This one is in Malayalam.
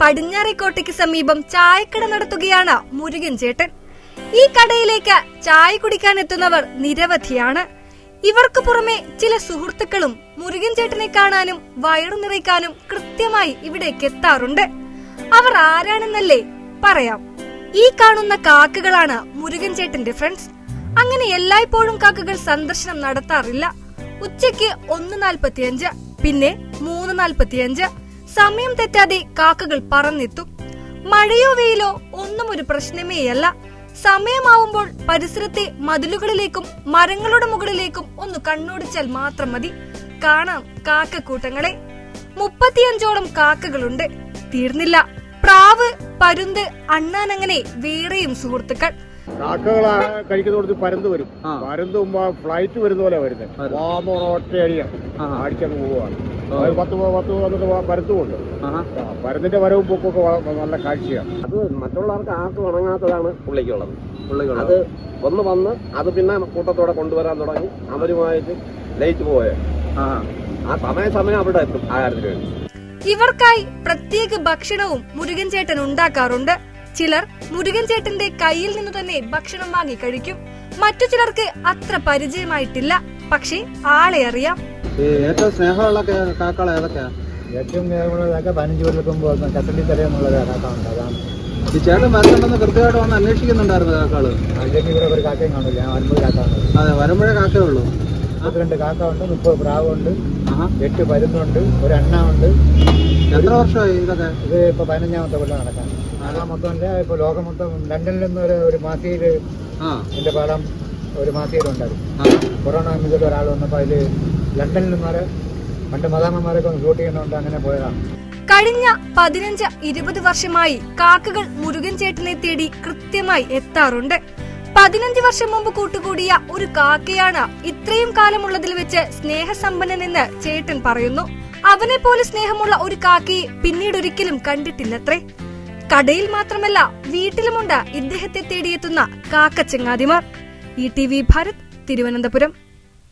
പടിഞ്ഞാറേക്കോട്ടയ്ക്ക് സമീപം ചായക്കട നടത്തുകയാണ് മുരുകൻ ചേട്ടൻ. ഈ കടയിലേക്ക് ചായ കുടിക്കാൻ എത്തുന്നവർ നിരവധിയാണ്. ഇവർക്ക് പുറമെ ചില സുഹൃത്തുക്കളും മുരുകൻ ചേട്ടനെ കാണാനും വയറു നിറയ്ക്കാനും കൃത്യമായി ഇവിടേക്ക് എത്താറുണ്ട്. അവർ ആരാണെന്നല്ലേ പറയാം. ഈ കാണുന്ന കാക്കകളാണ് മുരുകൻ ചേട്ടന്റെ ഫ്രണ്ട്സ്. അങ്ങനെ എല്ലായ്പ്പോഴും കാക്കകൾ സന്ദർശനം നടത്താറില്ല. ഉച്ചയ്ക്ക് ഒന്ന് നാൽപ്പത്തിയഞ്ച് പിന്നെ മൂന്ന് നാൽപ്പത്തിയഞ്ച് സമയം തെറ്റാതെ കാക്കകൾ പറന്നെത്തും. മഴയോ വെയിലോ ഒന്നും ഒരു പ്രശ്നമേയല്ല. സമയമാവുമ്പോൾ പരിസരത്തെ മതിലുകളിലേക്കും മരങ്ങളുടെ മുകളിലേക്കും ഒന്ന് കണ്ണോടിച്ചാൽ മാത്രം മതി. കാണാം കാക്കക്കൂട്ടങ്ങളെ. മുപ്പത്തിയഞ്ചോളം കാക്കകളുണ്ട്. തീർന്നില്ല. പ്രാവ് പരുന്ത് അണ്ണാൻ അങ്ങനെ വേറെയും സുഹൃത്തുക്കൾ. കാക്കകൾ കഴിക്കുന്നിടത്ത് പരന്ത് വരും. പരന്ത് ഫ്ലൈറ്റ് വരുന്ന പോലെ വരുന്നത്. വരും. വാമ ഒറ്റ അടിയാണ് അടിച്ചങ്ങ് പോവുകയാണ് ഓ. അത് പത്ത് പത്ത് വന്നിട്ട് പരത്തുമുണ്ട്. പരത്തിന്റെ വരവും പൊക്കൊക്കെ നല്ല കാഴ്ചയാണ്. അത് മറ്റുള്ളവർക്ക് ആർക്കും ഉണങ്ങാത്തതാണ് പുള്ളിക്കുള്ളത്. പുള്ളിക്കുള്ളത്. അത് ഒന്ന് വന്ന് അത് പിന്നെ കൂട്ടത്തോടെ കൊണ്ടുവരാൻ തുടങ്ങി അവരുമായിട്ട് ലയിച്ചു പോയേ. ആ ആ സമയം അവിടെ എത്തും ആ കാര്യത്തിന് വേണ്ടി. ഇവർക്കായി പ്രത്യേക ഭക്ഷണവും മുരുകൻ ചേട്ടൻ ഉണ്ടാക്കാറുണ്ട്. ചിലർ മുരുകൻ ചേട്ടന്റെ കയ്യിൽ നിന്ന് തന്നെ ഭക്ഷണം വാങ്ങി കഴിക്കും. മറ്റു ചിലർക്ക് അത്ര പരിചയമായിട്ടില്ല. പക്ഷേ ആളെ അറിയാം. ഈ ഏറ്റവും സ്നേഹമുള്ള കാക്കകൾ ഏതൊക്കെയാണ് ഏറ്റവും ഏറ്റവും കാക്ക പതിനഞ്ച് കൊല്ലത്തും പോകുന്ന കത്തലി തല എന്നുള്ള അതാണ്. ഈ ചേട്ടൻ വരുന്നുണ്ടെന്ന് കൃത്യമായിട്ട് വന്ന് അന്വേഷിക്കുന്നുണ്ടായിരുന്നു കാക്കാൾ അല്ലെങ്കിൽ ഇവിടെ ഒരു കാക്കയും കാണില്ല ഞാൻ അൻപത് കാക്കാണ്ട് അതെ വരുമ്പോഴേ കാക്കേ ഉള്ളൂ. രണ്ട് കാക്ക ഉണ്ട് മുപ്പത് പ്രാവുണ്ട്. എട്ട് പരുന്നുണ്ട് ഒരു അണ്ണ ഉണ്ട് എത്ര വർഷമായി ഇതൊക്കെ? ഇത് ഇപ്പൊ പതിനഞ്ചാമത്തെ കൊല്ലം നടക്കാൻ. ആകാം മൊത്തം ഇപ്പൊ ലോകം മൊത്തം ലണ്ടനിൽ നിന്ന് ഒരു മാസിയിൽ മാസികയിൽ എന്റെ പാടം ഒരു മാസികയിലുണ്ടായിരുന്നു ഉണ്ടായിരുന്നു കൊറോണ എന്നിട്ട് ഒരാൾ വന്നപ്പോൾ അതിൽ ലണ്ടനിൽ നിന്ന് പണ്ട് മദാമ്മമാരൊക്കെ ഒന്ന് ഷൂട്ട് ചെയ്യുന്നുണ്ട് അങ്ങനെ പോയതാണ്. കഴിഞ്ഞ പതിനഞ്ച് ഇരുപത് വർഷമായി കാക്കകൾ മുരുകൻ ചേട്ടനെ തേടി കൃത്യമായി എത്താറുണ്ട്. പതിനഞ്ച് വർഷം മുമ്പ് കൂട്ടുകൂടിയ ഒരു കാക്കയാണ് ഇത്രയും കാലമുള്ളതിൽ വെച്ച് സ്നേഹസമ്പന്നനെന്ന് ചേട്ടൻ പറയുന്നു. അവനെ പോലെ സ്നേഹമുള്ള ഒരു കാക്കയെ പിന്നീട് ഒരിക്കലും കണ്ടിട്ടില്ലത്രേ. കടയിൽ മാത്രമല്ല വീട്ടിലുമുണ്ട് ഇദ്ദേഹത്തെ തേടിയെത്തുന്ന കാക്ക ചങ്ങാതിമാർ E T V Bharat Thiruvananthapuram.